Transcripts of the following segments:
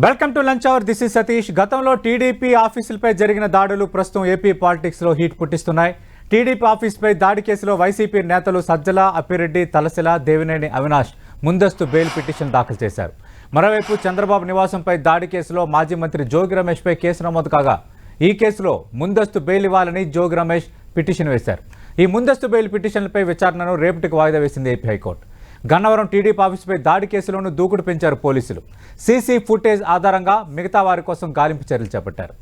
Welcome to lunch hour this is Satish గతంలో TDP ఆఫీసులపై జరిగిన దాడులు ప్రస్తుతం ఏపీ పాలిటిక్స్లో హీట్ పుట్టిస్తున్నాయి. టీడీపీ ఆఫీసుపై దాడి కేసులో వైసీపీ నేతలు సజ్జల అప్పిరెడ్డి తలసిల దేవినేని అవినాష్ ముందస్తు బెయిల్ పిటిషన్ దాఖలు చేశారు. మరోవైపు చంద్రబాబు నివాసంపై దాడి కేసులో మాజీ మంత్రి జోగి రమేష్పై కేసు నమోదు కాగా ఈ కేసులో ముందస్తు బెయిల్ ఇవ్వాలని జోగి రమేష్ పిటిషన్ వేశారు. ఈ ముందస్తు బెయిల్ పిటిషన్లపై విచారణను రేపటికి వాయిదా వేసింది AP high court. Gannavaram TDP ఆఫీసుపై దాడి కేసులోనూ దూకుడు పెంచారు పోలీసులు. సీసీ ఫుటేజ్ ఆధారంగా మిగతా వారి కోసం గాలింపు చర్యలు చేపట్టారు.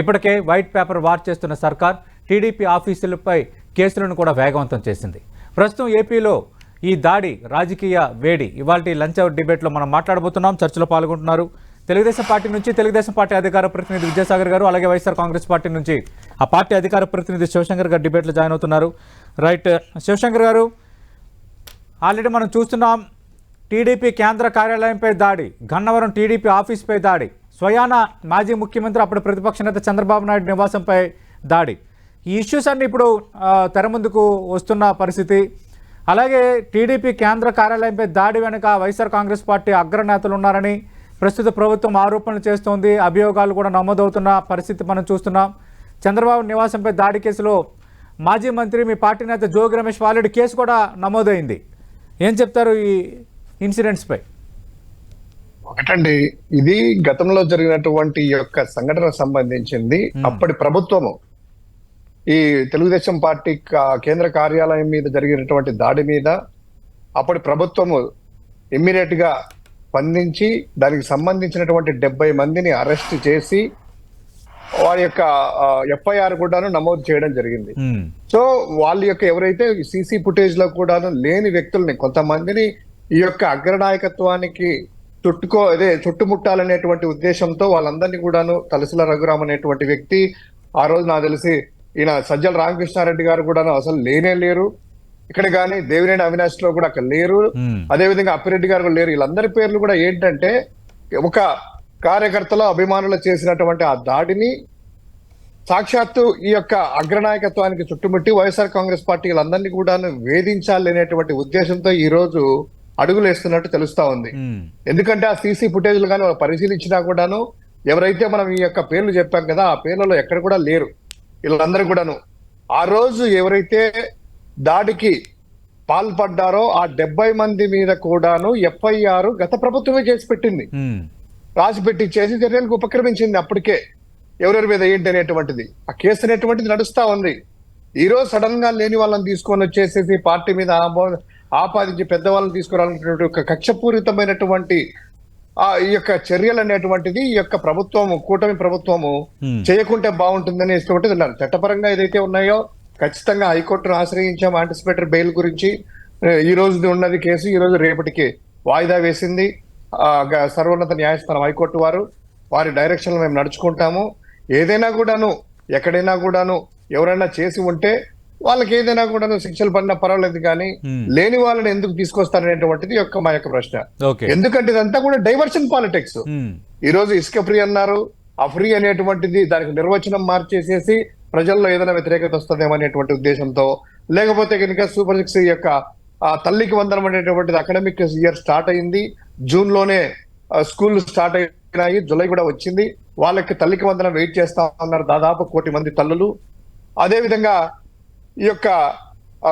ఇప్పటికే వైట్ పేపర్ వార్ చేస్తున్న సర్కార్ టీడీపీ ఆఫీసులపై కేసులను కూడా వేగవంతం చేసింది. ప్రస్తుతం ఏపీలో ఈ దాడి రాజకీయ వేడి. ఇవాళ లంచ్ అవర్ డిబేట్లో మనం మాట్లాడబోతున్నాం. చర్చలో పాల్గొంటున్నారు తెలుగుదేశం పార్టీ నుంచి తెలుగుదేశం పార్టీ అధికార ప్రతినిధి విద్యాసాగర్ గారు అలాగే వైఎస్ఆర్ కాంగ్రెస్ పార్టీ నుంచి ఆ పార్టీ అధికార ప్రతినిధి శివశంకర్ గారు డిబేట్లో జాయిన్ అవుతున్నారు. రైట్ శివశంకర్ గారు ఆల్రెడీ మనం చూస్తున్నాం టీడీపీ కేంద్ర కార్యాలయంపై దాడి గన్నవరం టీడీపీ ఆఫీస్పై దాడి స్వయాన మాజీ ముఖ్యమంత్రి అప్పుడు ప్రతిపక్ష నేత చంద్రబాబు నాయుడు నివాసంపై దాడి. ఈ ఇష్యూస్ అన్ని ఇప్పుడు తెర ముందుకు వస్తున్న పరిస్థితి. అలాగే టీడీపీ కేంద్ర కార్యాలయంపై దాడి వెనుక వైఎస్ఆర్ కాంగ్రెస్ పార్టీ అగ్రనేతలు ఉన్నారని ప్రస్తుత ప్రభుత్వం ఆరోపణలు చేస్తోంది. అభియోగాలు కూడా నమోదవుతున్న పరిస్థితి మనం చూస్తున్నాం. చంద్రబాబు నివాసంపై దాడి కేసులో మాజీ మంత్రి మీ పార్టీ నేత జోగి రమేష్ వాలెడ్ కేసు కూడా నమోదైంది. ఏం చెప్తారు ఈ ఇన్సిడెంట్స్పై? ఒకటండి ఇది గతంలో జరిగినటువంటి యొక్క సంఘటన సంబంధించింది. అప్పటి ప్రభుత్వము ఈ తెలుగుదేశం పార్టీ కేంద్ర కార్యాలయం మీద జరిగినటువంటి దాడి మీద అప్పటి ప్రభుత్వము ఇమ్మీడియట్గా స్పందించి దానికి సంబంధించినటువంటి డెబ్బై మందిని అరెస్ట్ చేసి వారి యొక్క ఎఫ్ఐఆర్ కూడాను నమోదు చేయడం జరిగింది. సో వాళ్ళ యొక్క ఎవరైతే సీసీ ఫుటేజ్లో కూడా లేని వ్యక్తుల్ని కొంతమందిని ఈ యొక్క అగ్రనాయకత్వానికి చుట్టుకో అదే చుట్టుముట్టాలనేటువంటి ఉద్దేశంతో వాళ్ళందరినీ కూడాను తలసిల రఘురామ్ అనేటువంటి వ్యక్తి ఆ రోజు నాకు తెలిసి ఈయన సజ్జల రామకృష్ణారెడ్డి గారు కూడాను అసలు లేనే లేరు ఇక్కడ కానీ దేవినేని అవినాష్లో కూడా అక్కడ లేరు మ్మ్. అదే విధంగా అప్పిరెడ్డి గారు కూడా లేరు వీళ్ళందరి పేర్లు కూడా ఏంటంటే ఒక కార్యకర్తలు అభిమానులు చేసినటువంటి ఆ దాడిని సాక్షాత్తు ఈ యొక్క అగ్రనాయకత్వానికి చుట్టుముట్టి వైఎస్ఆర్ కాంగ్రెస్ పార్టీ వీళ్ళందరినీ కూడా వేధించాలి అనేటువంటి ఉద్దేశంతో ఈ రోజు అడుగులు వేస్తున్నట్టు తెలుస్తా ఉంది. ఎందుకంటే ఆ సీసీ ఫుటేజ్లు కానీ వాళ్ళు పరిశీలించినా కూడాను ఎవరైతే మనం ఈ యొక్క పేర్లు చెప్పాం కదా ఆ పేర్లలో ఎక్కడ కూడా లేరు. వీళ్ళందరూ కూడాను ఆ రోజు ఎవరైతే దాడికి పాల్పడ్డారో ఆ డెబ్బై మంది మీద కూడాను ఎఫ్ఐఆర్ గత ప్రభుత్వమే చేసి పెట్టింది. మ్మ్. రాసి పెట్టి చేసి చర్యలకు ఉపక్రమించింది అప్పటికే. ఎవరెవరి మీద ఏంటి అనేటువంటిది? ఆ కేసు అనేటువంటిది నడుస్తా ఉంది. ఈ రోజు సడన్గా లేని వాళ్ళని తీసుకొని వచ్చేసేసి పార్టీ మీద ఆపో- ఆపాదించి పెద్దవాళ్ళని తీసుకురావాలనేటువంటి ఒక కక్షపూరితమైనటువంటి ఆ ఈ యొక్క చర్యలు అనేటువంటిది ఈ యొక్క ప్రభుత్వము కూటమి ప్రభుత్వము. చేయకుంటే బాగుంటుందని ఇష్టపడి ఉన్నారు చట్టపరంగా ఏదైతే ఉన్నాయో ఖచ్చితంగా హైకోర్టును ఆశ్రయించాం యాంటిసిపేటరీ బెయిల్ గురించి. ఈ రోజు ఉన్నది కేసు ఈ రోజు రేపటికి వాయిదా వేసింది. సర్వోన్నత న్యాయస్థానం హైకోర్టు వారు వారి డైరెక్షన్ మేము నడుచుకుంటాము. ఏదైనా కూడాను ఎక్కడైనా కూడాను ఎవరైనా చేసి ఉంటే వాళ్ళకి ఏదైనా కూడాను శిక్షలు పడినా పర్వాలేదు కానీ. లేని వాళ్ళని ఎందుకు తీసుకొస్తారనేటువంటిది యొక్క మా యొక్క ప్రశ్న. ఎందుకంటే ఇదంతా కూడా డైవర్షన్ పాలిటిక్స్. ఈ రోజు ఇసుక ఫ్రీ అన్నారు. ఆ ఫ్రీ అనేటువంటిది దానికి నిర్వచనం మార్చేసేసి ప్రజల్లో ఏదైనా వ్యతిరేకత వస్తుందేమో అనేటువంటి ఉద్దేశంతో లేకపోతే కనుక సూపర్ సిక్స్ యొక్క ఆ తల్లికి వందనం అనేటువంటిది అకాడమిక్ ఇయర్ స్టార్ట్ అయింది. జూన్లోనే స్కూల్ స్టార్ట్ అయినాయి. జూలై కూడా వచ్చింది. వాళ్ళకి తల్లికి వందనం వెయిట్ చేస్తా ఉన్నారు దాదాపు కోటి మంది తల్లులు. అదేవిధంగా ఈ యొక్క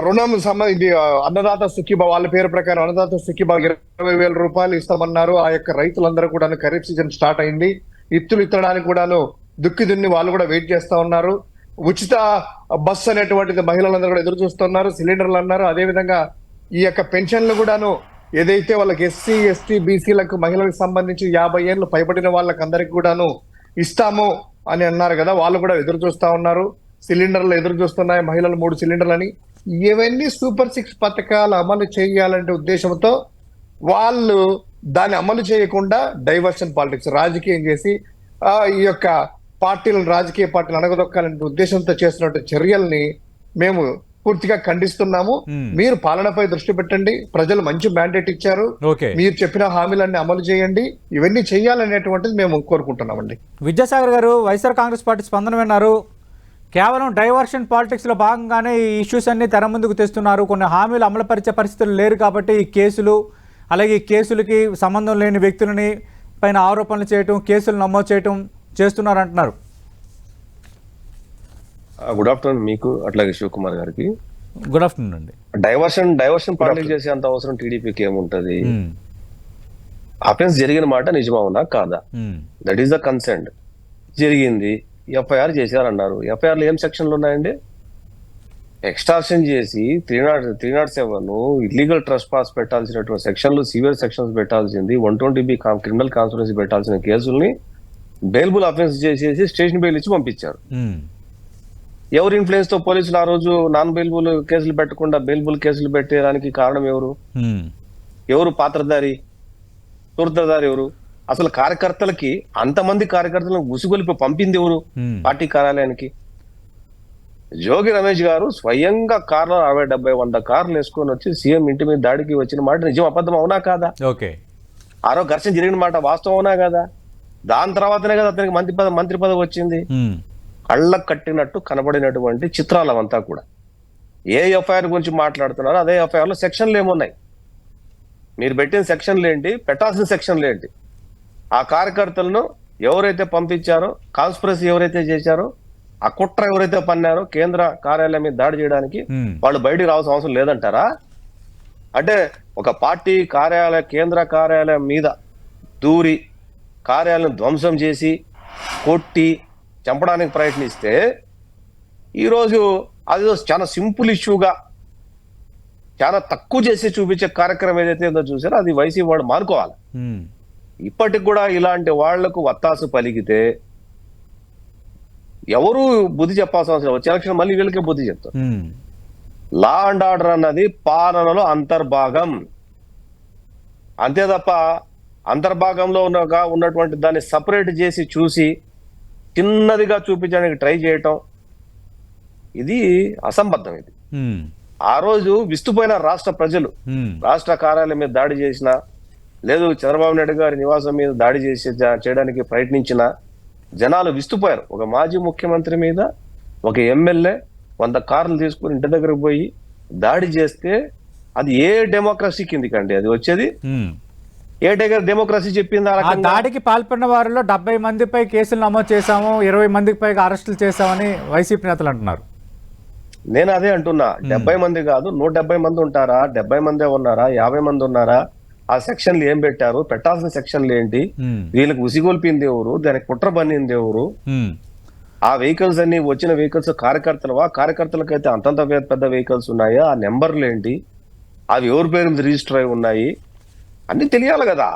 రుణం రుణం సంబంధించి అన్నదాత సుఖీబా వాళ్ళ పేరు ప్రకారం అన్నదాత సుఖీబా ఇరవై వేల రూపాయలు ఇస్తామన్నారు. ఆ యొక్క రైతులందరూ కూడా ఖరీఫ్ సీజన్ స్టార్ట్ అయింది. ఇత్తులు ఇత్తడానికి కూడాను దుక్కి దున్ని వాళ్ళు కూడా వెయిట్ చేస్తా ఉన్నారు. ఉచిత బస్సు అనేటువంటిది మహిళలందరూ కూడా ఎదురు చూస్తున్నారు. సిలిండర్లు అన్నారు. అదేవిధంగా ఈ యొక్క పెన్షన్లు కూడాను ఏదైతే వాళ్ళకి ఎస్సీ ఎస్టీ బీసీలకు మహిళలకు సంబంధించి యాభై ఏళ్ళు పైబడిన వాళ్ళకి అందరికి కూడాను ఇస్తాము అని అన్నారు కదా వాళ్ళు కూడా ఎదురు చూస్తూ ఉన్నారు. సిలిండర్లు ఎదురు చూస్తున్నాయి మహిళలు మూడు సిలిండర్లని. ఇవన్నీ సూపర్ సిక్స్ పథకాలు అమలు చేయాలంటే ఉద్దేశంతో వాళ్ళు దాన్ని అమలు చేయకుండా డైవర్షన్ పాలిటిక్స్ రాజకీయం చేసి ఈ యొక్క పార్టీలను రాజకీయ పార్టీలు అనగదొక్కాలనే ఉద్దేశంతో చేస్తున్నటువంటి చర్యల్ని మేము పూర్తిగా ఖండిస్తున్నాము. Hmm. మీరు పాలనపై దృష్టి పెట్టండి. ప్రజలు మంచి మ్యాండేట్ ఇచ్చారు. మీరు చెప్పిన హామీలన్నీ అమలు చేయండి. ఇవన్నీ చేయాలనేటువంటిది మేము కోరుకుంటున్నామండి. విద్యాసాగర్ గారు వైఎస్ఆర్ కాంగ్రెస్ పార్టీ స్పందన విన్నారు. కేవలం డైవర్షన్ పాలిటిక్స్లో భాగంగానే ఈ ఇష్యూస్ అన్ని తెర ముందుకు తెస్తున్నారు. కొన్ని హామీలు అమలుపరిచే పరిస్థితులు లేరు కాబట్టి ఈ కేసులు అలాగే ఈ కేసులకి సంబంధం లేని వ్యక్తులని పైన ఆరోపణలు చేయటం కేసులు నమోదు చేయటం చేస్తున్నారు అంటున్నారు గుడ్ ఆఫ్టర్నూన్ మీకు అట్లాగే శివకుమార్ గారికి. గుడ్ ఆఫ్టర్నూన్ అండి. డైవర్షన్ డైవర్షన్ పాలిటిక్స్ చేసే అంత అవసరం టీడీపీకి ఏముంటది? అఫెన్స్ జరిగిన మాట నిజమవునా కాదా? దట్ ఈస్ ద కన్సెంట్ జరిగింది. ఎఫ్ఐఆర్ చేశారన్నారు. ఎఫ్ఐఆర్లో ఏం సెక్షన్లు ఉన్నాయండి? ఎక్స్టార్షన్ చేసి three nought three nought seven illegal trespass పెట్టాల్సినటువంటి సెక్షన్లు సివియర్ సెక్షన్స్ పెట్టాల్సింది one twenty B criminal conspiracy పెట్టాల్సిన కేసుల్ని బెయిల్బుల్ అఫెన్స్ చేసేసి స్టేషన్ బెయిల్ ఇచ్చి పంపించారు. ఉమ్, ఎవరి ఇన్ఫ్లుయెన్స్తో పోలీసులు ఆ రోజు నాన్ బెయిల్బుల్ కేసులు పెట్టకుండా బెయిల్బుల్ కేసులు పెట్టేదానికి కారణం ఎవరు? ఎవరు పాత్రధారి? సూత్రధారి ఎవరు? అసలు కార్యకర్తలకి అంతమంది కార్యకర్తలను ఉసుగొలిపి పంపింది ఎవరు? పార్టీ కార్యాలయానికి. జోగి రమేష్ గారు స్వయంగా కార్లో అరవై డెబ్బై వంద కార్లు వేసుకొని వచ్చి సీఎం ఇంటి మీద దాడికి వచ్చిన మాట నిజం అబద్ధం అవునా కాదా? ఓకే. ఆరో ఘర్షణ జరిగిన మాట వాస్తవం అవునా కాదా? దాని తర్వాతనే కదా అతనికి మంత్రి పదవి మంత్రి పదవి వచ్చింది. ఉమ్, కళ్ళకు కట్టినట్టు కనబడినటువంటి చిత్రాలు అవంతా కూడా. ఏ ఎఫ్ఐఆర్ గురించి మాట్లాడుతున్నారో అదే ఎఫ్ఐఆర్లో సెక్షన్లు ఏమున్నాయి? మీరు పెట్టిన సెక్షన్లు ఏంటి? పెట్టాల్సిన సెక్షన్లు ఏంటి? ఆ కార్యకర్తలను ఎవరైతే పంపించారో కాన్స్పిరసీ ఎవరైతే చేశారో ఆ కుట్ర ఎవరైతే పన్నారో కేంద్ర కార్యాలయం మీద దాడి చేయడానికి వాళ్ళు బయటికి రావాల్సిన అవసరం లేదంటారా? అంటే ఒక పార్టీ కార్యాలయ కేంద్ర కార్యాలయం మీద దూరి కార్యాలయం ధ్వంసం చేసి కొట్టి చంపడానికి ప్రయత్నిస్తే ఈరోజు అది చాలా సింపుల్ ఇష్యూగా చాలా తక్కువ చేసి చూపించే కార్యక్రమం ఏదైతే ఉందో చూసారో అది వైసీపీ వాడు మానుకోవాలి. ఇప్పటికి కూడా ఇలాంటి వాళ్ళకు వత్తాసు పలికితే ఎవరు బుద్ధి చెప్పాల్సిన అవసరం వచ్చే ఎలక్షన్ మళ్ళీ వీళ్ళకే బుద్ధి చెప్తారు. లా అండ్ ఆర్డర్ అన్నది పాలనలో అంతర్భాగం. అంతే తప్ప అంతర్భాగంలో ఉన్నగా ఉన్నటువంటి దాన్ని సపరేట్ చేసి చూసి చిన్నదిగా చూపించడానికి ట్రై చేయటం ఇది అసంబద్ధం ఇది. ఆ రోజు విస్తుపోయిన రాష్ట్ర ప్రజలు రాష్ట్ర కార్యాలయం మీద దాడి చేసిన లేదు చంద్రబాబు నాయుడు గారి నివాసం మీద దాడి చేసి చేయడానికి ప్రయత్నించిన జనాలు విస్తుపోయారు. ఒక మాజీ ముఖ్యమంత్రి మీద ఒక ఎమ్మెల్యే వంద కార్లు తీసుకుని ఇంటి దగ్గరకు పోయి దాడి చేస్తే అది ఏ డెమోక్రసీ కిందికండి. అది వచ్చేది. ఏ దగ్గర డెమోక్రసీ చెప్పింది ఆ దాడికి పాల్పడిన వారిలో డెబ్బై మందిపై కేసులు నమోదు చేశాము ఇరవై మందికి పైగా అరెస్టులు చేశామని వైసీపీ నేతలు అంటున్నారు. నేను అదే అంటున్నా. డెబ్బై మంది కాదు నూట డెబ్బై మంది ఉంటారా? డెబ్బై మందే ఉన్నారా? యాభై మంది ఉన్నారా? ఆ సెక్షన్లు ఏం పెట్టారు? పెట్టాల్సిన సెక్షన్లు ఏంటి? వీళ్ళకి ఉసిగొల్పింది ఎవరు? దానికి కుట్ర పన్నింది ఎవరు? ఆ వెహికల్స్ అన్ని వచ్చిన వెహికల్స్ కార్యకర్తలవా? కార్యకర్తలకైతే అంతంత పెద్ద పెద్ద వెహికల్స్ ఉన్నాయా? ఆ నెంబర్లు ఏంటి? అవి ఎవరి పేరు మీద రిజిస్టర్ అయి ఉన్నాయి? అన్ని తెలియాలి కదా.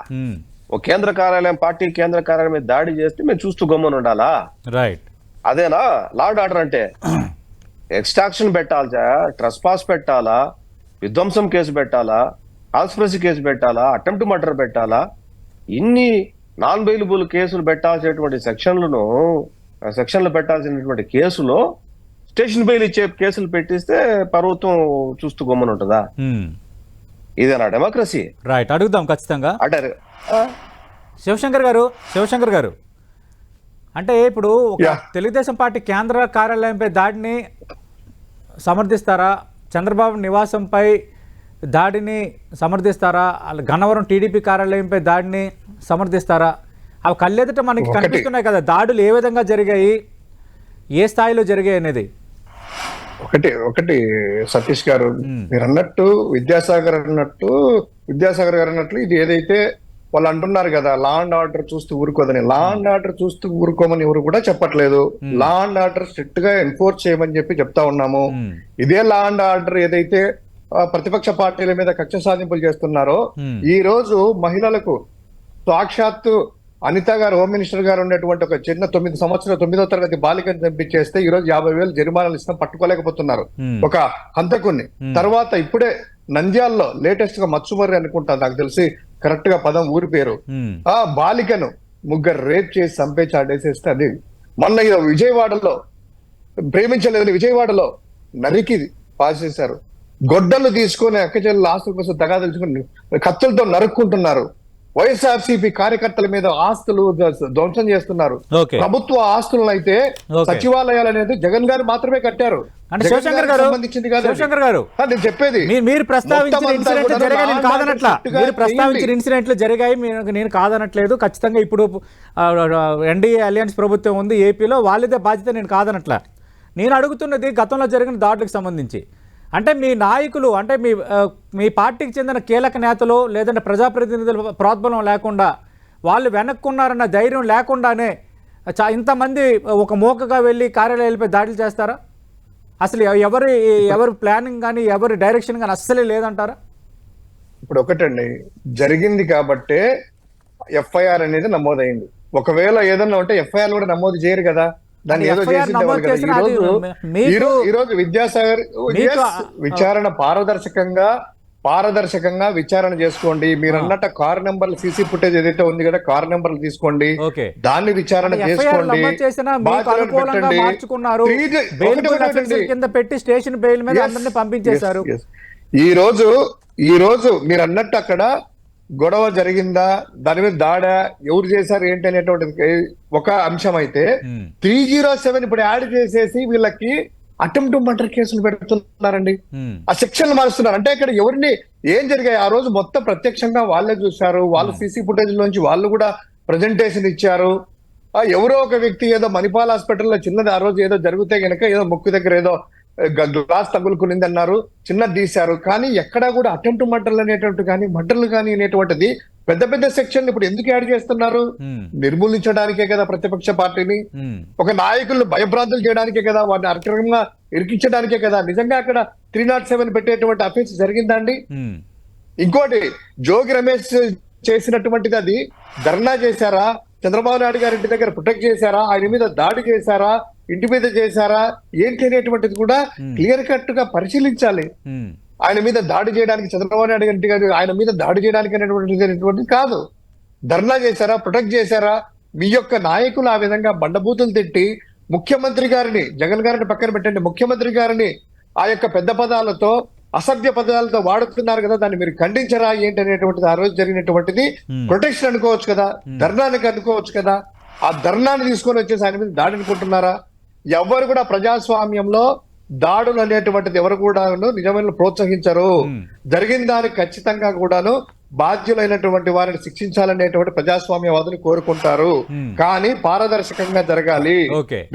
ఓ కేంద్ర కార్యాలయం పార్టీ కేంద్ర కార్యాలయం మీద దాడి చేస్తే మేము చూస్తూ గమ్మున ఉండాలా? రైట్ అదేనా? లార్డ్ ఆర్డర్ అంటే. ఎక్స్ట్రాక్షన్ పెట్టాలా ట్రస్ పాస్ పెట్టాలా? విధ్వంసం కేసు పెట్టాలా? కాన్స్పిరసీ కేసు పెట్టాలా? అటెంప్ట్ మర్డర్ పెట్టాలా? ఇన్ని నాన్ బెయిలబుల్ కేసులు పెట్టాల్సినటువంటి సెక్షన్లను సెక్షన్లు పెట్టాల్సినటువంటి కేసులో స్టేషన్ బెయిల్ ఇచ్చే కేసులు పెట్టిస్తే ప్రభుత్వం చూస్తూ గమ్మున ఉంటుందా? ఇదేనా డెమోక్రసీ రైట్ అడుగుదాం ఖచ్చితంగా. అంటే ఆ? శివశంకర్ గారు శివశంకర్ గారు. అంటే ఇప్పుడు. తెలుగుదేశం పార్టీ కేంద్ర కార్యాలయంపై దాడిని సమర్థిస్తారా? చంద్రబాబు నివాసంపై దాడిని సమర్థిస్తారా? అలా గన్నవరం టీడీపీ కార్యాలయంపై దాడిని సమర్థిస్తారా? అవి కళ్ళెదుట మనకి. కనిపిస్తున్నాయి కదా దాడులు ఏ విధంగా జరిగాయి? ఏ స్థాయిలో జరిగాయి అనేది. ఒకటి ఒకటి సతీష్ గారు. మీరు అన్నట్టు విద్యాసాగర్ అన్నట్టు విద్యాసాగర్ గారు అన్నట్లు ఇది ఏదైతే వాళ్ళు అంటున్నారు కదా లా అండ్ ఆర్డర్ చూస్తూ ఊరుకోదని లా అండ్ ఆర్డర్ చూస్తూ ఊరుకోమని ఎవరు కూడా చెప్పట్లేదు లా అండ్ ఆర్డర్ స్ట్రిక్ట్గా ఎన్ఫోర్స్ చేయమని చెప్పి చెప్తా ఉన్నాము. ఇదే లా అండ్ ఆర్డర్ ఏదైతే ప్రతిపక్ష పార్టీల మీద కక్ష సాధింపులు చేస్తున్నారో. ఈ రోజు మహిళలకు సాక్షాత్తు అనిత గారు హోమ్ మినిస్టర్ గారు ఉన్నటువంటి ఒక చిన్న తొమ్మిది సంవత్సరాల తొమ్మిదో తరగతి బాలికను చంపించేస్తే ఈ రోజు యాభై వేలు జరిమానాలు ఇస్తాం పట్టుకోలేకపోతున్నారు. ఒక హంతకుణ్ణి. తర్వాత ఇప్పుడే నంద్యాల్లో లేటెస్ట్గా మత్సుమర్రి అనుకుంటా నాకు తెలిసి కరెక్ట్గా పదం ఊరి పేరు. ఆ బాలికను ముగ్గురు రేప్ చేసి చంపే చాటేసేస్తే అది మొన్న విజయవాడలో ప్రేమించలేదని విజయవాడలో నరికి పాసేశారు గొడ్డలు తీసుకొని అక్కచెల్లి ఆస్తుల కోసం దగా తెలుసుకుని కత్తులతో నరుక్కుంటున్నారు. వైఎస్ఆర్సీపీ కార్యకర్తల మీద ఆస్తులు ధ్వ- ధ్వంసం చేస్తున్నారు. ప్రభుత్వ ఆస్తులను అయితే. సచివాలయాలు అనేది జగన్ గారు మాత్రమే కట్టారు. అంటే శివశంకర్ గారు. శివశంకర్ గారు నేను చెప్పేది మీరు ప్రస్తావించిన అంతా ఇన్సిడెంట్లు జరిగాయి నేను నా కాదనట్లా. మాట మీరు ప్రస్తావించిన చేయండి. ఇన్సిడెంట్లు జరిగాయి మీరు- నేను కాదనట్లేదు. ఖచ్చితంగా ఇప్పుడు ఎన్డీఏ అలయన్స్ ప్రభుత్వం ఉంది ఏపీలో వాళ్ళదే బాధ్యత నేను కాదనట్లా. నేను అడుగుతున్నది గతంలో జరిగిన దాడులకు సంబంధించి. అంటే మీ నాయకులు అంటే మీ మీ పార్టీకి చెందిన కీలక నేతలు లేదంటే ప్రజాప్రతినిధుల ప్రోద్బలం లేకుండా వాళ్ళు వెనక్కున్నారన్న ధైర్యం లేకుండానే చా- ఇంతమంది ఒక మూకగా వెళ్ళి కార్యాలయాలపై దాడులు చేస్తారా? అసలు ఎవరి ఎవరి ప్లానింగ్ కానీ ఎవరి డైరెక్షన్ కానీ అస్సలే లేదంటారా? ఇప్పుడు ఒకటండి. జరిగింది కాబట్టే ఎఫ్ఐఆర్ అనేది నమోదైంది. ఒకవేళ ఏదన్నా ఉంటే ఎఫ్ఐఆర్ కూడా నమోదు చేయరు కదా. దాన్ని అది ఏదో FIR చేసి నమోదు కదా. చేసినా ఈ అది రోజు మీకు- ఈ రోజు- ఈ రోజు విద్యాసాగర్ మీకు yes, విచారణ పారదర్శకంగా పారదర్శకంగా విచారణ చేసుకోండి. మీరు అన్నట్టు కార్ నెంబర్ సీసీ ఫుటేజ్ ఏదైతే ఉంది కదా కార్ నెంబర్లు తీసుకోండి. ఓకే. దాన్ని విచారణ చేసుకోండి. పెట్టి స్టేషన్ బెయిల్ మీద పంపించేశారు. ఈ రోజు ఈ రోజు మీరు అన్నట్టు అక్కడ గొడవ జరిగిందా? దాని మీద దాడ ఎవరు చేశారు ఏంటి అనేటువంటిది ఒక అంశం అయితే. త్రీ జీరో సెవెన్ ఇప్పుడు యాడ్ చేసేసి వీళ్ళకి అటెంప్ట్ మర్డర్ కేసులు పెడుతున్నారండి. ఆ సెక్షన్లు మారుస్తున్నారు. అంటే ఇక్కడ ఎవరిని ఏం జరిగాయి? ఆ రోజు మొత్తం ప్రత్యక్షంగా వాళ్ళే చూశారు. వాళ్ళ సీసీ ఫుటేజ్ లోంచి వాళ్ళు కూడా ప్రజెంటేషన్ ఇచ్చారు. ఎవరో ఒక వ్యక్తి ఏదో మణిపాల్ హాస్పిటల్లో చిన్నది ఆ రోజు ఏదో జరిగితే గనక ఏదో ముక్కు దగ్గర ఏదో గ్లాస్ తగులుకునింది అన్నారు చిన్నది తీశారు. కానీ ఎక్కడా కూడా అటెంప్ట్ మర్డర్లు అనేటువంటి కానీ మర్డర్లు కానీ అనేటువంటిది పెద్ద పెద్ద సెక్షన్లు ఇప్పుడు ఎందుకు యాడ్ చేస్తున్నారు. నిర్మూలించడానికే కదా ప్రతిపక్ష పార్టీని. ఒక నాయకులను భయభ్రాంతులు చేయడానికే కదా వారిని అక్రమంగా ఇరికించడానికే కదా. నిజంగా అక్కడ త్రీ నాట్ సెవెన్ పెట్టేటువంటి అఫెన్స్ జరిగిందండి. ఇంకోటి జోగి రమేష్ చేసినటువంటిది అది ధర్నా చేశారా? చంద్రబాబు నాయుడు గారి ఇంటి దగ్గర ప్రొటెక్ట్ చేశారా? ఆయన మీద దాడి చేశారా? ఇంటి మీద చేశారా? ఏంటి అనేటువంటిది కూడా క్లియర్ కట్గా పరిశీలించాలి. ఆయన మీద దాడి చేయడానికి చంద్రబాబు నాయుడు గారి ఆయన మీద దాడి చేయడానికి అనేటువంటిది కాదు. ధర్నా చేశారా? ప్రొటెక్ట్ చేశారా? మీ యొక్క నాయకులు ఆ విధంగా బండబూతులు తిట్టి ముఖ్యమంత్రి గారిని జగన్ గారిని పక్కన పెట్టండి. ముఖ్యమంత్రి గారిని ఆ యొక్క పెద్ద పదాలతో అసభ్య పదాలతో వాడుతున్నారు కదా దాన్ని మీరు ఖండించరా? ఏంటి అనేటువంటిది ఆ రోజు జరిగినటువంటిది ప్రొటెక్షన్ అనుకోవచ్చు కదా ధర్నానికి అనుకోవచ్చు కదా. ఆ ధర్నాన్ని తీసుకొని వచ్చేసి ఆయన మీద దాడి అనుకుంటున్నారా? ఎవరు కూడా ప్రజాస్వామ్యంలో దాడులు అనేటువంటిది ఎవరు కూడా నిజమైన ప్రోత్సహించరు. జరిగిన దానికి ఖచ్చితంగా కూడాను బాధ్యులైనటువంటి వారిని శిక్షించాలనేటువంటి ప్రజాస్వామ్యవాదులు కోరుకుంటారు. కానీ పారదర్శకంగా జరగాలి.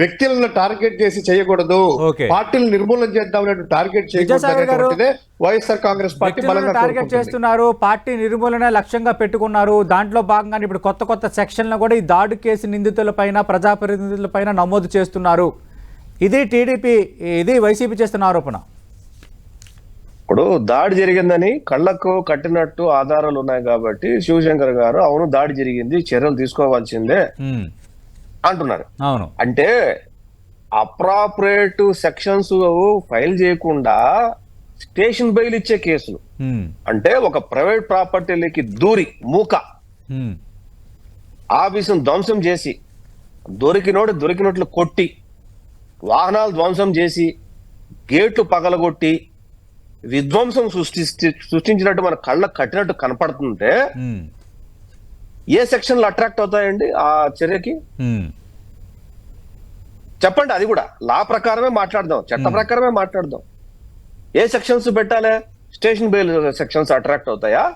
వ్యక్తులను టార్గెట్ చేసి చేయకూడదు. పార్టీలు నిర్మూలన చేద్దాం టార్గెట్ చేయకూడదు వైఎస్ఆర్ కాంగ్రెస్ పార్టీ టార్గెట్. చేస్తున్నారు పార్టీ నిర్మూలన లక్ష్యంగా పెట్టుకున్నారు. దాంట్లో భాగంగా ఇప్పుడు కొత్త కొత్త సెక్షన్లు కూడా ఈ దాడి కేసు నిందితుల పైన ప్రజాప్రతినిధుల పైన నమోదు చేస్తున్నారు. ఇది టీడీపీ ఇది వైసీపీ చేస్తున్న ఆరోపణ. ఇప్పుడు దాడి జరిగిందని కళ్ళకు కట్టినట్టు ఆధారాలు ఉన్నాయి కాబట్టి శివశంకర్ గారు అవును దాడి జరిగింది చర్యలు తీసుకోవాల్సిందే అంటున్నారు. అవును. అంటే అప్రాపరేట్ సెక్షన్స్ ఫైల్ చేయకుండా స్టేషన్ బెయిల్ ఇచ్చే కేసులు. అంటే ఒక ప్రైవేట్ ప్రాపర్టీలకి దూరి మూక. ఆఫీసును ధ్వంసం చేసి దొరికినోడు దొరికినట్లు కొట్టి వాహనాలు ధ్వంసం చేసి గేట్లు పగలగొట్టి విధ్వంసం సృష్టి సృష్టించినట్టు మన కళ్ళకు కట్టినట్టు కనపడుతుంటే ఏ సెక్షన్లు అట్రాక్ట్ అవుతాయండి ఆ చర్యకి? చెప్పండి అది కూడా. లా ప్రకారమే మాట్లాడదాం. చట్ట ప్రకారమే మాట్లాడదాం. ఏ సెక్షన్స్ పెట్టాలి? స్టేషన్ బెయిల్ సెక్షన్స్ అట్రాక్ట్ అవుతాయా?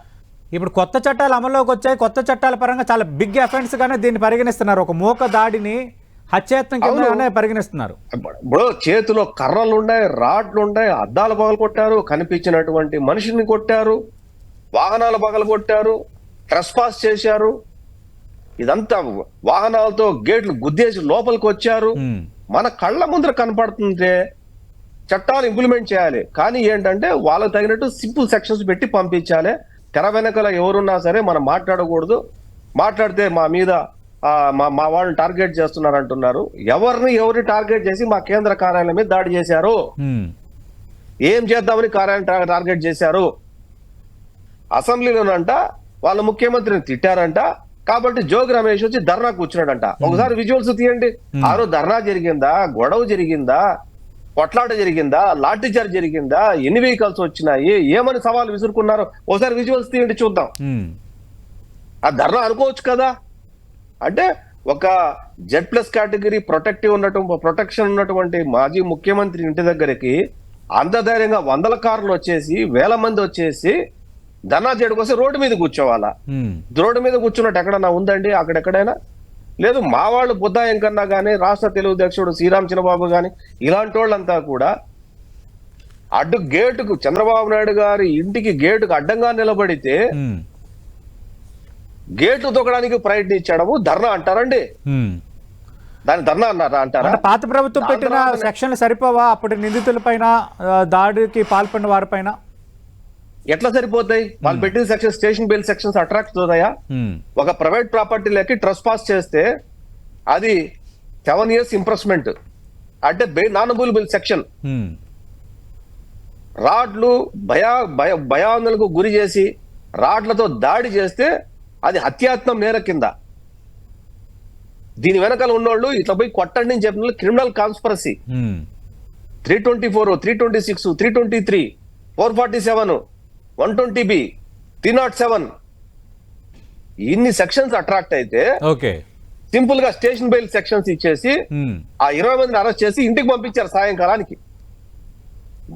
ఇప్పుడు కొత్త చట్టాలు అమల్లోకి వచ్చాయి. కొత్త చట్టాల పరంగా చాలా బిగ్ అఫెన్స్ గానే దీన్ని పరిగణిస్తున్నారు. ఒక మూక దాడిని హత్యాయత్నం పరిగణిస్తున్నారు. ఇప్పుడు చేతిలో కర్రలు ఉన్నాయి రాడ్లు ఉన్నాయి అద్దాలు పగలు కొట్టారు కనిపించినటువంటి మనిషిని కొట్టారు వాహనాలు పగలు కొట్టారు ట్రెస్పాస్ చేశారు. ఇదంతా వాహనాలతో గేట్లు గుద్దేసి లోపలికి వచ్చారు. మన కళ్ళ ముందర కనపడుతుంటే చట్టాలు ఇంప్లిమెంట్ చేయాలి. కానీ ఏంటంటే వాళ్ళకి తగినట్టు సింపుల్ సెక్షన్స్ పెట్టి పంపించాలి. తెర వెనకల ఎవరున్నా సరే మనం మాట్లాడకూడదు. మాట్లాడితే మా మీద మా మా వాళ్ళని టార్గెట్ చేస్తున్నారు అంటున్నారు ఎవరిని ఎవరిని టార్గెట్ చేసి మా కేంద్ర కార్యాలయం మీద దాడి చేశారు? ఏం చేద్దామని కార్యాలయం టార్గెట్ చేశారు? అసెంబ్లీలోనంట వాళ్ళ ముఖ్యమంత్రిని తిట్టారంట కాబట్టి జోగి రమేష్ వచ్చి ధర్నా కూర్చున్నాడంట. ఒకసారి విజువల్స్ తీయండి. ఆ రోజు ధర్నా జరిగిందా? గొడవ జరిగిందా? కొట్లాట జరిగిందా? లాఠీ చార్జ్ జరిగిందా? ఎన్ని వెహికల్స్ వచ్చినాయి? ఏమని సవాల్ విసురుకున్నారు? ఒకసారి విజువల్స్ తీయండి చూద్దాం. ఆ ధర్నా అనుకోవచ్చు కదా? అంటే ఒక జెడ్ ప్లస్ కేటగిరీ ప్రొటెక్టివ్ ఉన్నటువంటి ప్రొటెక్షన్ ఉన్నటువంటి మాజీ ముఖ్యమంత్రి ఇంటి దగ్గరికి అంత ధైర్యంగా వందల కార్లు వచ్చేసి వేల మంది వచ్చేసి ధర్నా చేయడం కోసం రోడ్డు మీద కూర్చోవాలా? రోడ్డు మీద కూర్చున్నట్టు ఎక్కడన్నా ఉందండి? అక్కడెక్కడైనా? లేదు మా వాళ్ళు బుద్ధాయం కన్నా కానీ రాష్ట్ర తెలుగు అధ్యక్షుడు శ్రీరామ్ చిన్నబాబు కానీ ఇలాంటి వాళ్ళంతా కూడా అడ్డు గేటుకు చంద్రబాబు నాయుడు గారి ఇంటికి గేటుకు అడ్డంగా నిలబడితే ఉమ్, గేటు తొక్కడానికి ప్రయత్నించడము ధర్నా అంటారండి. దాని ధర్నా అన్నారా అంటారా? అంటే పాత ప్రభుత్వం పెట్టిన సెక్షన్లు సరిపోవా? అప్పటి నిందితుల పైన దాడికి పాల్పడిన వారిపైన ఎట్లా సరిపోతాయి? వాళ్ళు పెట్టిన section station bail sections attract అవుతాయా? ఒక ప్రైవేట్ ప్రాపర్టీలకి ట్రస్ పాస్ చేస్తే అది సెవెన్ ఇయర్స్ ఇంప్రెస్మెంట్. అంటే నాన్ బిల్ సెక్షన్. రాడ్లు భయా భయ భయాందోళనకు గురి చేసి రాడ్లతో దాడి చేస్తే అది హత్యాత్మం నేర కింద. దీని వెనకాల ఉన్నోళ్ళు ఇట్లా పోయి కొట్టండి అని చెప్పిన criminal conspiracy three twenty four three twenty six three twenty three four forty seven one twenty B three nought seven ఇన్ని సెక్షన్స్ అట్రాక్ట్ అయితే ఓకే. సింపుల్గా స్టేషన్ బెయిల్ సెక్షన్స్ ఇచ్చేసి ఆ ఇరవై మందిని అరెస్ట్ చేసి ఇంటికి పంపించారు సాయంకాలానికి.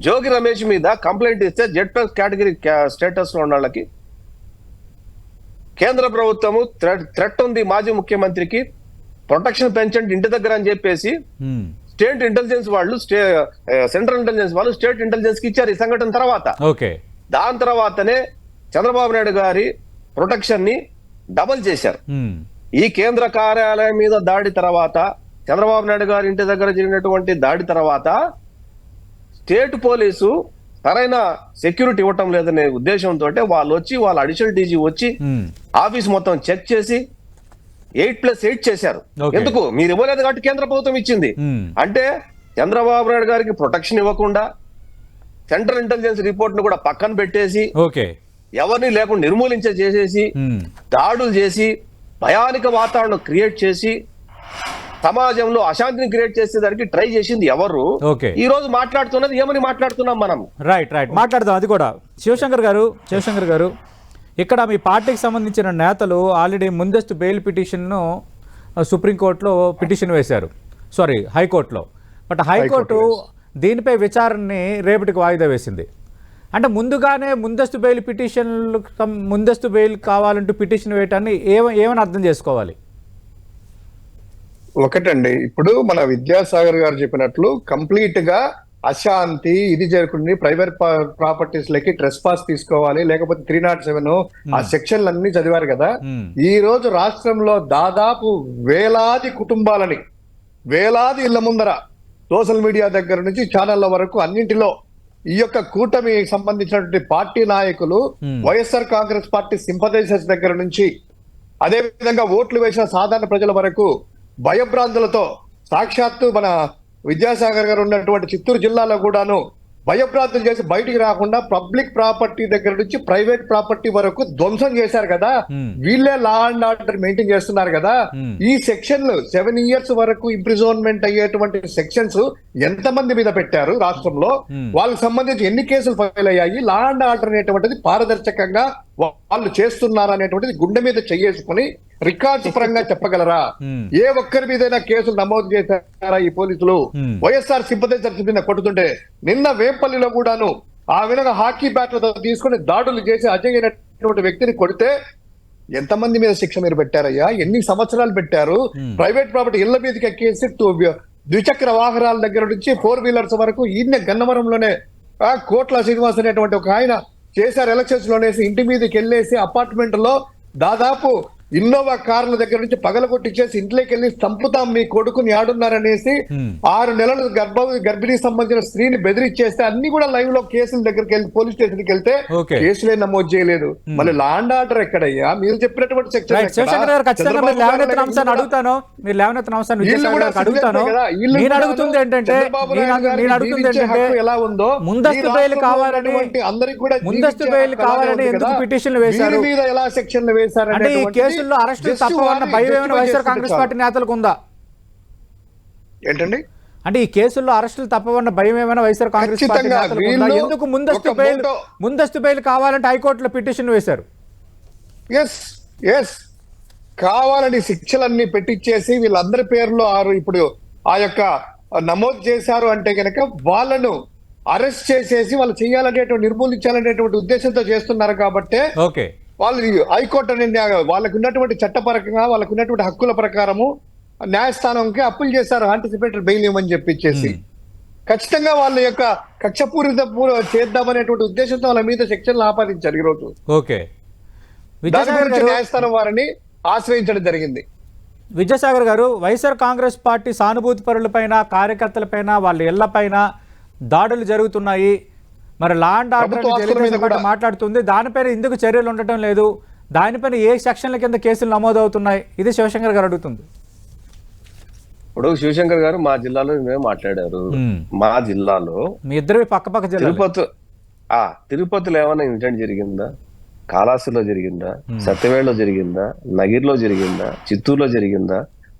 జోగి రమేష్ మీద కంప్లైంట్ ఇస్తే జెడ్ ప్లస్ కేటగిరీ స్టేటస్లో ఉన్న వాళ్ళకి కేంద్ర ప్రభుత్వము థ్రెట్ ఉంది మాజీ ముఖ్యమంత్రికి. ప్రొటెక్షన్ పెంచండి ఇంటి దగ్గర అని చెప్పేసి స్టేట్ ఇంటెలిజెన్స్ వాళ్ళు స్టే సెంట్రల్ ఇంటెలిజెన్స్ వాళ్ళు స్టేట్ ఇంటెలిజెన్స్కి ఇచ్చారు ఈ సంఘటన తర్వాత. ఓకే. దాని తర్వాతనే చంద్రబాబు నాయుడు గారి ప్రొటెక్షన్ని డబల్ చేశారు. ఈ కేంద్ర కార్యాలయం మీద దాడి తర్వాత చంద్రబాబు నాయుడు గారి ఇంటి దగ్గర జరిగినటువంటి దాడి తర్వాత స్టేట్ పోలీసు సరైన సెక్యూరిటీ ఇవ్వటం లేదనే ఉద్దేశంతో వాళ్ళు వచ్చి వాళ్ళ అడిషనల్ డీజీ వచ్చి ఆఫీస్ మొత్తం చెక్ చేసి ఎయిట్ ప్లస్ ఎయిట్ చేశారు. ఎందుకు? మీరు ఇవ్వలేదు కాబట్టి కేంద్ర ప్రభుత్వం ఇచ్చింది. అంటే చంద్రబాబు నాయుడు గారికి ప్రొటెక్షన్ ఇవ్వకుండా సెంట్రల్ ఇంటెలిజెన్స్ రిపోర్ట్ను కూడా పక్కన పెట్టేసి ఓకే. ఎవరిని లేకుండా నిర్మూలించే చేసేసి దాడులు చేసి భయానిక వాతావరణం క్రియేట్ చేసి సమాజంలో అశాంతిని క్రియేట్ చేసేదానికి ట్రై చేసింది ఎవరు? ఓకే. ఈ రోజు మాట్లాడుతున్నది ఏమని మాట్లాడుతున్నాం మనం? రైట్ రైట్ మాట్లాడదాం అది కూడా. శివశంకర్ గారు శివశంకర్ గారు ఇక్కడ మీ పార్టీకి సంబంధించిన నేతలు ఆల్రెడీ ముందస్తు బెయిల్ పిటిషన్ను సుప్రీంకోర్టులో పిటిషన్ వేశారు. సారీ హైకోర్టులో. బట్ హైకోర్టు దీనిపై విచారణని రేపటికి వాయిదా వేసింది. అంటే ముందుగానే ముందస్తు బెయిల్ పిటిషన్లు ముందస్తు బెయిల్ కావాలంటూ పిటిషన్ వేయటాన్ని ఏమ ఏమని అర్థం చేసుకోవాలి? ఒకటండి ఇప్పుడు మన విద్యాసాగర్ గారు చెప్పినట్లు కంప్లీట్గా అశాంతి ఇది జరుగుతుంది ప్రైవేట్ ప్రాపర్టీస్ లకి ట్రెస్ పాస్ తీసుకోవాలి లేకపోతే త్రీ నాట్ సెవెన్ ఆ సెక్షన్లు అన్ని చదివారు కదా. ఈ రోజు రాష్ట్రంలో దాదాపు వేలాది కుటుంబాలని వేలాది ఇళ్ళ ముందర సోషల్ మీడియా దగ్గర నుంచి ఛానళ్ళ వరకు అన్నింటిలో ఈ యొక్క కూటమి సంబంధించినటువంటి పార్టీ నాయకులు. వైఎస్ఆర్ కాంగ్రెస్ పార్టీ సింపథైజర్స్ దగ్గర నుంచి అదే విధంగా ఓట్లు వేసిన సాధారణ ప్రజల వరకు భయభ్రాంతులతో సాక్షాత్తు మన విద్యాసాగర్ గారు ఉన్నటువంటి చిత్తూరు జిల్లాలో కూడాను భయభ్రాంతులు చేసి బయటికి రాకుండా పబ్లిక్ ప్రాపర్టీ దగ్గర నుంచి ప్రైవేట్ ప్రాపర్టీ వరకు ధ్వంసం చేశారు కదా. వీళ్ళే లా అండ్ ఆర్డర్ మెయింటైన్ చేస్తున్నారు కదా. ఈ సెక్షన్లు సెవెన్ ఇయర్స్ వరకు ఇంప్రిజోన్మెంట్ అయ్యేటువంటి సెక్షన్స్ ఎంత మంది మీద పెట్టారు రాష్ట్రంలో. వాళ్ళకి సంబంధించి ఎన్ని కేసులు ఫైల్ అయ్యాయి లా అండ్ ఆర్డర్ అనేటువంటిది పారదర్శకంగా వాళ్ళు చేస్తున్నారు అనేటువంటిది గుండె మీద చెయ్యేసుకుని రికార్డ్స్ పరంగా చెప్పగలరా. ఏ ఒక్కరి మీదైనా కేసులు నమోదు చేశారా ఈ పోలీసులు. వైఎస్ఆర్ సింపథైజర్స్ మీద కొట్టుతుంటే నిన్న వేంపల్లిలో కూడాను ఆ విధంగా హాకీ బ్యాట్లతో తీసుకుని దాడులు చేసి అజయ్ అయినటువంటి వ్యక్తిని కొడితే ఎంతమంది మీద శిక్ష మీరు పెట్టారయ్యా ఎన్ని సంవత్సరాలు పెట్టారు. ప్రైవేట్ ప్రాపర్టీ ఇళ్ళ మీదకి ఎక్కేసి ద్విచక్ర వాహనాల దగ్గర నుంచి ఫోర్ వీలర్స్ వరకు ఈయన గన్నవరంలోనే కోట్ల శ్రీనివాస్ అనేటువంటి ఒక ఆయన చేశారు ఎలక్షన్స్ లోనేసి ఇంటి మీదకి వెళ్ళేసి అపార్ట్మెంట్లో దాదాపు ఇన్నోవా కార్ల దగ్గర నుంచి పగలగొట్టిచ్చేసి ఇంట్లోకి వెళ్ళి చంపుతాం మీ కొడుకుని ఆడున్నారనేసి. ఆరు నెలలు గర్భ గర్భిణీకి సంబంధించిన స్త్రీని బెదిరిచ్చేస్తే అన్ని కూడా లైవ్లో కేసుల దగ్గరికి వెళ్ళి పోలీస్ స్టేషన్కి వెళ్తే. కేసులే నమోదు చేయలేదు మళ్ళీ లాండ్ ఆర్డర్ ఎక్కడయ్యా మీరు చెప్పినటువంటి సెక్షన్ అడుగుతాను మీరు లేవనెత్తిన అంశాన్ని అడుగుతాను నేను అడుగుతుంది ఏంటంటే నేను అడుగుతుంది ఏంటంటే ఎలా ఉందో ముందస్తు బెయిల్ కావాలని అందరికీ కూడా ముందస్తు బెయిల్ కావాలని ఎందుకు. పిటిషన్లు వేశారు? మీద ఎలా సెక్షన్లు వేశారు అంటే ఈ అనేటువంటిది కేసుల్లో just తప్పవన్న భయం ఏమైనా వైఎస్ఆర్ కాంగ్రెస్. పార్టీ నేతలకు ఉందా? ఏంటండి? అంటే ఈ కేసుల్లో అరెస్టులు తప్పవన్న భయం ఏమైనా వైఎస్ఆర్ కాంగ్రెస్ పార్టీ నేతలకు ఉందా? ఎందుకు ముందస్తు బెయిల్ ముందస్తు బెయిల్ కావాలంటే హైకోర్టులో పిటిషన్ వేశారు. ఎస్ ఎస్ కావాలని శిక్షలన్నీ పెట్టించేసి వీళ్ళందరి పేర్లు ఆరు ఇప్పుడు ఆ యొక్క నమోదు చేశారు అంటే కనుక వాళ్ళను అరెస్ట్ చేసేసి వాళ్ళు చేయాలనేటువంటి నిర్మూలించాలనేటువంటి ఉద్దేశంతో చేస్తున్నారు కాబట్టే ఓకే. వాళ్ళు హైకోర్టు అనేది వాళ్ళకు ఉన్నటువంటి చట్టపరంగా వాళ్ళకు ఉన్నటువంటి హక్కుల ప్రకారము న్యాయస్థానంకి అప్పులు చేశారు ఆంటిసిపేటెడ్ బెయిల్ ఇవ్వమని చెప్పిచ్చేసి. ఖచ్చితంగా వాళ్ళ యొక్క కక్షపూరిత చేద్దామనేటువంటి ఉద్దేశంతో వాళ్ళ మీద శిక్షలు ఆపాదించారు ఈ రోజు ఓకే న్యాయస్థానం వారిని ఆశ్రయించడం జరిగింది. విద్యాసాగర్ గారు వైఎస్ఆర్ కాంగ్రెస్ పార్టీ సానుభూతి పరులపైన కార్యకర్తలపైన వాళ్ళ ఇళ్ళపైన దాడులు జరుగుతున్నాయి. మరి లా అండ్ ఆర్డర్. మాట్లాడుతుంది. దానిపైన ఎందుకు చర్యలు ఉండటం లేదు. దానిపైన ఏ సెక్షన్ల కింద కేసులు నమోదవుతున్నాయి? ఇది శివశంకర్ గారు అడుగుతుంది. ఇప్పుడు శివశంకర్ గారు మా జిల్లాలో మేము మాట్లాడారు. మా జిల్లాలో మీ ఇద్దరు పక్క పక్క తిరుపతి ఆ తిరుపతిలో ఏమైనా ఇన్సిడెంట్ జరిగిందా? కాళాస్తిలో జరిగిందా? సత్యవేడలో జరిగిందా? నగిర్లో జరిగిందా? చిత్తూరులో జరిగిందా?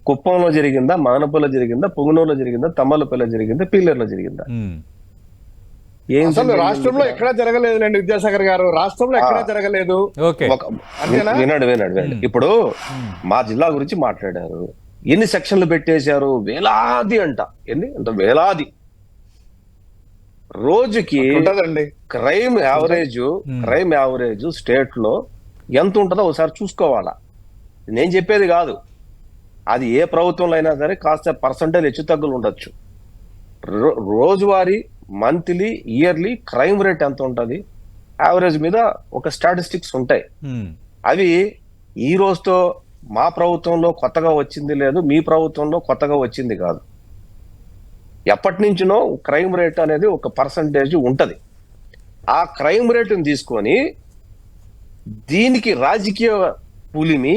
కుప్పంలో జరిగిందా? మానపల్లిలో జరిగిందా? పొంగనూరులో జరిగిందా? తమ్మలపల్లిలో జరిగిందా? పీలేరులో జరిగిందా. ఏం అసలు? రాష్ట్రంలో ఎక్కడా జరగలేదులేండి విద్యాసాగర్ గారు. రాష్ట్రంలో ఎక్కడా జరగలేదు? వినండి వినండి వినండి. ఇప్పుడు మా జిల్లా గురించి మాట్లాడారు. ఎన్ని సెక్షన్లు పెట్టేశారు? వేలాది అంట. ఎన్ని? అంత వేలాది. రోజుకి ఉంటదండి. క్రైమ్ యావరేజ్ క్రైమ్ యావరేజ్ స్టేట్లో ఎంత ఉంటుందో ఒకసారి చూసుకోవాలా? నేను చెప్పేది కాదు. అది ఏ ప్రభుత్వంలో అయినా సరే కాస్త పర్సంటేజ్ హెచ్చు తగ్గులు ఉండొచ్చు. రోజువారీ మంత్లీ ఇయర్లీ క్రైమ్ రేట్ ఎంత ఉంటది? యావరేజ్ మీద ఒక స్టాటిస్టిక్స్ ఉంటాయి. అవి ఈ రోజుతో మా ప్రభుత్వంలో కొత్తగా వచ్చింది లేదు మీ ప్రభుత్వంలో కొత్తగా వచ్చింది కాదు. ఎప్పటి నుంచినో క్రైమ్ రేట్ అనేది ఒక పర్సంటేజ్ ఉంటది. ఆ క్రైమ్ రేటుని తీసుకొని దీనికి రాజకీయ పులిమి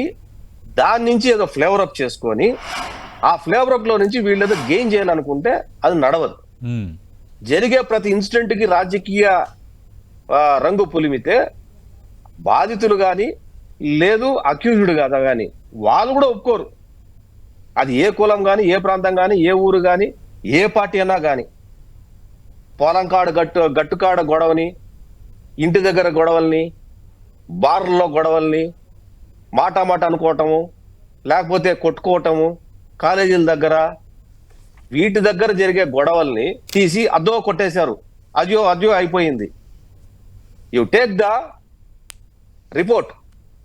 దాని నుంచి ఏదో ఫ్లేవర్ అప్ చేసుకొని ఆ ఫ్లేవర్ అప్లో నుంచి వీళ్ళు ఏదో గెయిన్ చేయాలనుకుంటే అది నడవదు. జరిగే ప్రతి ఇన్సిడెంట్కి రాజకీయ రంగు పులిమితే బాధితులు కానీ లేదు అక్యూజ్డ్ కదా కానీ వాళ్ళు కూడా ఒప్పుకోరు. అది ఏ కులం కానీ ఏ ప్రాంతం కానీ ఏ ఊరు కానీ ఏ పార్టీ అయినా కానీ పొలం కాడు గట్టు గట్టుకాడ గొడవని ఇంటి దగ్గర గొడవల్ని బార్లో గొడవల్ని మాట మాట అనుకోవటము లేకపోతే కొట్టుకోవటము కాలేజీల దగ్గర వీటి దగ్గర జరిగే గొడవల్ని తీసి అదో కొట్టేశారు. అదో అదో అయిపోయింది. You take the report.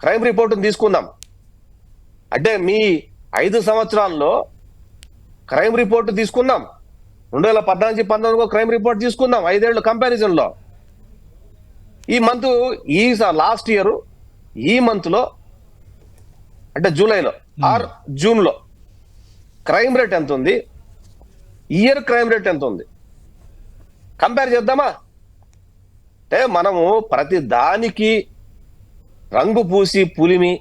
Crime రిపోర్ట్ని తీసుకుందాం. అంటే మీ ఐదు సంవత్సరాల్లో క్రైమ్ రిపోర్ట్ తీసుకుందాం. రెండు వేల పద్నాలుగు పంతొమ్మిదిలో క్రైమ్ రిపోర్ట్ తీసుకుందాం ఐదేళ్ళు కంపారిజన్లో. ఈ మంత్ ఈ లాస్ట్ ఇయర్ ఈ మంత్లో అంటే జూలైలో ఆర్ జూన్లో. క్రైమ్ రేట్ ఎంత ఉంది ఇయర్ క్రైమ్ రేట్ ఎంత ఉంది? కంపేర్ చేద్దామా? అంటే మనము ప్రతి దానికి రంగు పూసి పులిమి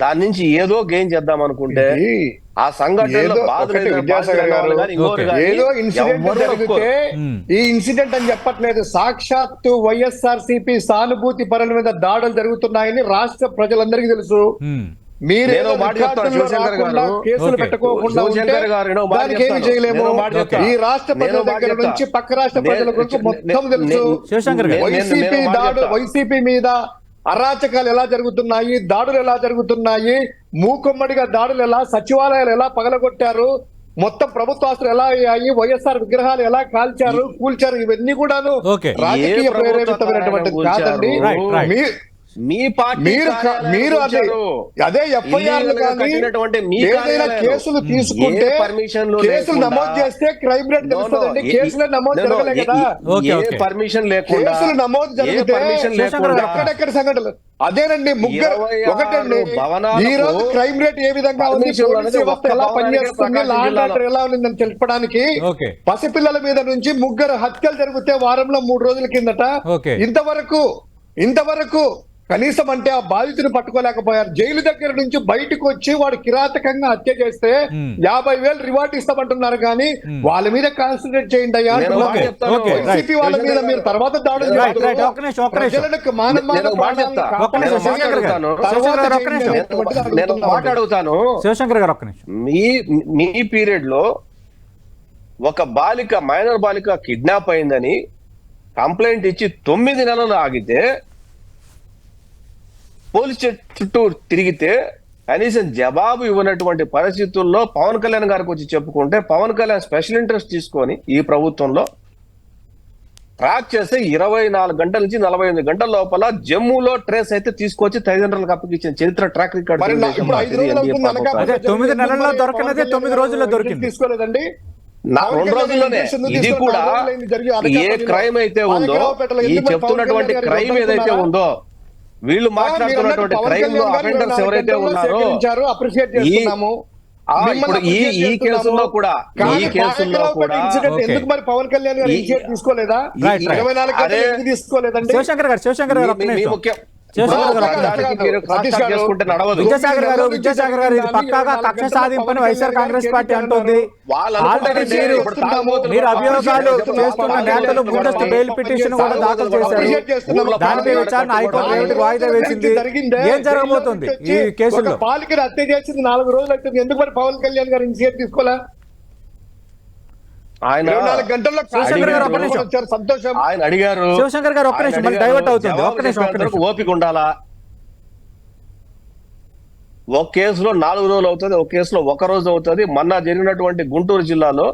దాని నుంచి ఏదో గెయిన్ చేద్దాం అనుకుంటే ఆ సంఘటనలో ఏదో ఇన్సిడెంట్ జరిగితే. ఈ ఇన్సిడెంట్ అని చెప్పట్లేదు. సాక్షాత్తు వైఎస్ఆర్ సిపి సానుభూతి పరుల మీద దాడులు జరుగుతున్నాయని రాష్ట్ర ప్రజలందరికీ తెలుసు. మీరు నేను ఏదో మాట చెప్తాను, రికార్డుల్లో శివశంకర్ రాకుండా గారు. కేసులు. పెట్టుకోకుండా గారు, దానికి ఏమి. చేయలేము. ఈ రాష్ట్ర ప్రజల దగ్గర. నుంచి పక్క రాష్ట్ర ప్రజల గురించి మొత్తం తెలుసు వైసీపీ దాడు మీద అరాచకాలు ఎలా జరుగుతున్నాయి దాడులు ఎలా జరుగుతున్నాయి మూకుమ్మడిగా దాడులు ఎలా సచివాలయాలు ఎలా పగలగొట్టారు మొత్తం ప్రభుత్వ ఆస్తులు ఎలా అయ్యాయి వైఎస్ఆర్ విగ్రహాలు ఎలా కాల్చారు కూల్చారు ఇవన్నీ కూడాను ఓకే. రాజకీయ ప్రేరేపితమైనటువంటిది కార్యాలయం కాదండి. మీ- పార్టీ మీరు మీరు అదే ఎఫ్ఐఆర్ ఏదైనా. కేసులు తీసుకుంటే లు కేసులు నమోదు చేస్తే క్రైమ్ రేట్ తెలుస్తుందండి కేసులే నమోదు జరగలే ఏ- కదా. పర్మిషన్ లేకుండా కేసులు నమోదు ఏ జరిగితే పర్మిషన్ ఎక్కడెక్కడ సంఘటనలు అదేనండి ముగ్గురు ఒకటండి భవనాలకు ఈ రోజు క్రైమ్ రేట్ ఏ విధంగా ఉంది పర్మిషన్ ఎలా పనిచేస్తుంది ప్రకాశం లా అండ్ జిల్లాలో. ఆర్డర్ ఎలా ఉందని తెలపడానికి పసిపిల్లల మీద నుంచి ముగ్గురు హత్యలు జరిగితే వారంలో మూడు రోజుల కిందట. ఇంతవరకు ఇంతవరకు కనీసం అంటే ఆ బాధితుని పట్టుకోలేకపోయారు. జైలు దగ్గర నుంచి బయటకు వచ్చి వాడు కిరాతకంగా హత్య చేస్తే. యాభై వేలు రివార్డ్ ఇస్తామంటున్నారు కానీ వాళ్ళ మీద కాన్సన్ట్రేట్ చేయండి అయ్యా వాళ్ళ మీద మీరు తర్వాత దాడులు. మాట్లాడుతాను. శివశంకర్ గారు, మీ మీ పీరియడ్లో ఒక బాలిక మైనర్ బాలిక కిడ్నాప్ అయిందని కంప్లైంట్ ఇచ్చి తొమ్మిది నెలలు ఆగితే పోలీస్ చుట్టూ తిరిగితే కనీసం జవాబు ఇవ్వనటువంటి పరిస్థితుల్లో పవన్ కళ్యాణ్ గారికి వచ్చి చెప్పుకుంటే పవన్ కళ్యాణ్ స్పెషల్ ఇంట్రెస్ట్ తీసుకొని ఈ ప్రభుత్వంలో ట్రాక్ చేస్తే ఇరవై నాలుగు గంటల నుంచి నలభై ఎనిమిది గంటల లోపల జమ్మూలో ట్రేస్ అయితే తీసుకొచ్చి తల్లిదండ్రులకు అప్పగించిన చరిత్ర ట్రాక్ రికార్డ్ తొమ్మిది నెలల్లో దొరకనిదే తొమ్మిది రోజుల్లో దొరికింది. తీసుకోలేదండి రెండు రోజుల్లోనే ఇది కూడా ఏ క్రైమ్ అయితే ఉందో ఈ చెప్తున్నటువంటి క్రైమ్ ఏదైతే ఉందో వీళ్ళు మాట్లాడుతున్నటువంటి క్రైమ్లో అఫెండర్స్ ఎవరైతే ఉన్నారో ఇప్పుడు ఈ ఈ. కేసుల్లో కూడా ఈ కేసుల్లో కూడా. ఎందుకు మరి పవన్ కళ్యాణ్ గారు తీసుకోలేదా. ఇరవై నాలుగు తీసుకోలేదండి శివశంకర్ గారు శివశంకర్ గారు విద్యాసాగర్ గారు విద్యాసాగర్ గారు ఇది పక్కాగా కక్ష సాధింపని వైఎస్ఆర్ కాంగ్రెస్ పార్టీ అంటుంది. ఆల్రెడీ మీరు మీరు అభియోగాలు చేస్తున్న. నేతలు ముందస్తు బెయిల్ పిటిషన్ కూడా దాఖలు చేశారు. దానిపై విచారణ హైకోర్టు వాయిదా వేసింది. జరిగిందే. ఏం జరగబోతుంది ఈ ఒక కేసుల్లో పాలికని హత్య చేసింది నాలుగు రోజులు అవుతుంది. ఎందుకు మరి పవన్ కళ్యాణ్ గారు ఇనిషియేట్ తీసుకోలే ఆయన గంటల్లో సంతోషం. ఆయన అడిగారు. శివశంకర్ గారు ఒక్క నిమిషం, డైవర్ట్ అవుతుంది. ఒక్క నిమిషం, ఒక్క. ఓపిక ఉండాలా? ఒక కేసులో నాలుగు రోజులు అవుతుంది ఒక కేసులో ఒక రోజు అవుతుంది. మొన్న జరిగినటువంటి గుంటూరు జిల్లాలో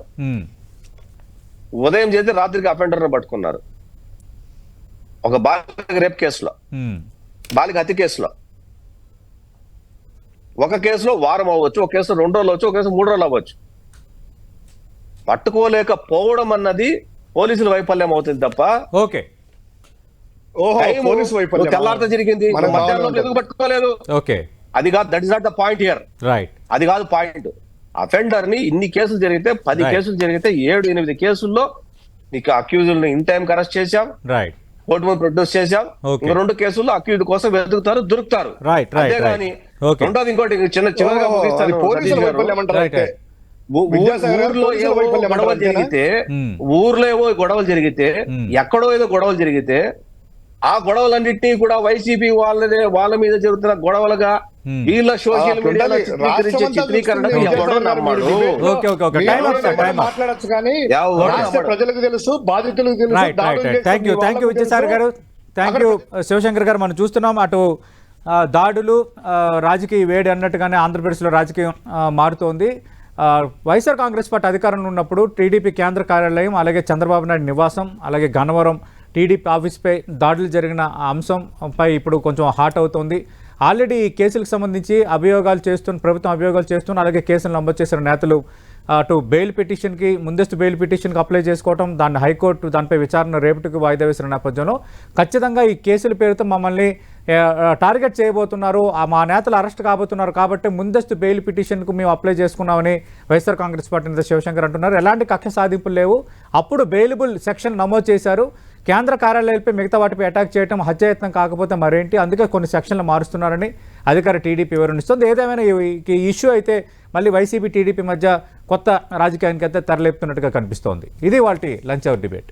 ఉదయం చేసి రాత్రికి అఫెండర్ పట్టుకున్నారు. ఒక బాలిక రేప్ కేసులో. బాలిక హత్య కేసులో. ఒక కేసులో వారం అవ్వచ్చు ఒక కేసులో రెండు రోజులు అవ్వచ్చు ఒక కేసు మూడు రోజులు అవ్వచ్చు. పట్టుకోలేకపోవడం అన్నది పోలీసుల వైఫల్యం అవుతుంది తప్ప ఓకే. తెల్లారితో జరిగింది ఎందుకు పట్టుకోలేదు? ఓకే. అది కాదు that is not the point here right అది కాదు పాయింట్ అఫెండర్ని ఇన్ని కేసులు జరిగితే పది. కేసులు జరిగితే ఏడు ఎనిమిది కేసుల్లో నీకు అక్యూజుల్ని ఇన్ టైం అరెస్ట్ చేశాం. రైట్ కోర్టు ముందు ప్రొడ్యూస్ చేశాం. రెండు కేసుల్లో అక్యూజ్డ్ కోసం వెతుకుతారు దొరుకుతారు. Right, right, అంతేగాని. రెండోది ఇంకోటి ఇంక చిన్న చివరిగా ఊర్లో ఏవో గొడవలు? జరిగితే. ఊర్లో ఏవో గొడవలు జరిగితే. ఎక్కడో ఏదో గొడవలు జరిగితే ఆ గొడవలన్నింటినీ కూడా వైసీపీ వాళ్ళనే వాళ్ళ మీద జరుగుతున్న గొడవలుగా. వీళ్ళ సోషల్. మీడియాలో. మాట్లాడొచ్చు కానీ రాష్ట్ర నమ్మడు. ప్రజలకు తెలుసు బాధితులకు తెలుసు thank you thank you Vijayasagar గారు. థ్యాంక్ యూ శివశంకర్ గారు మనం చూస్తున్నాం అటు ఆ, దాడులు ఆ, రాజకీయ వేడి అన్నట్టుగానే ఆంధ్రప్రదేశ్లో రాజకీయం మారుతోంది వైఎస్ఆర్ కాంగ్రెస్ పార్టీ అధికారంలో ఉన్నప్పుడు టీడీపీ కేంద్ర కార్యాలయం అలాగే చంద్రబాబు నాయుడు నివాసం అలాగే గన్నవరం టీడీపీ ఆఫీస్పై దాడులు జరిగిన అంశంపై ఇప్పుడు కొంచెం హాట్ అవుతోంది. ఆల్రెడీ ఈ కేసులకు సంబంధించి అభియోగాలు చేస్తున్న ప్రభుత్వం అభియోగాలు చేస్తున్న అలాగే కేసులు నమోదు చేసిన నేతలు అటు బెయిల్ పిటిషన్కి ముందస్తు బెయిల్ పిటిషన్కి అప్లై చేసుకోవడం దాన్ని హైకోర్టు దానిపై విచారణ రేపటికి వాయిదా వేసిన నేపథ్యంలో ఖచ్చితంగా ఈ కేసుల పేరుతో మమ్మల్ని టార్గెట్ చేయబోతున్నారు. ఆ మా నేతలు అరెస్ట్ కాబోతున్నారు కాబట్టి ముందస్తు బెయిల్ పిటిషన్కు మేము అప్లై చేసుకున్నామని వైఎస్ఆర్ కాంగ్రెస్ పార్టీ నేత శివశంకర్ అంటున్నారు. ఎలాంటి కక్ష సాధింపులు లేవు. అప్పుడు బెయిలబుల్ సెక్షన్ నమోదు చేశారు. కేంద్ర కార్యాలయాలపై మిగతా వాటిపై అటాక్ చేయడం హత్యాయత్నం కాకపోతే మరేంటి? అందుకే కొన్ని సెక్షన్లు మారుస్తున్నారని అధికార టీడీపీ వివరణిస్తుంది. ఏదేమైనా ఈ ఇష్యూ అయితే మళ్ళీ వైసీపీ టీడీపీ మధ్య కొత్త రాజకీయానికి అయితే తెరలేపుతున్నట్టుగా కనిపిస్తోంది. ఇది వాళ్ళ లంచ్ అవర్ డిబేట్.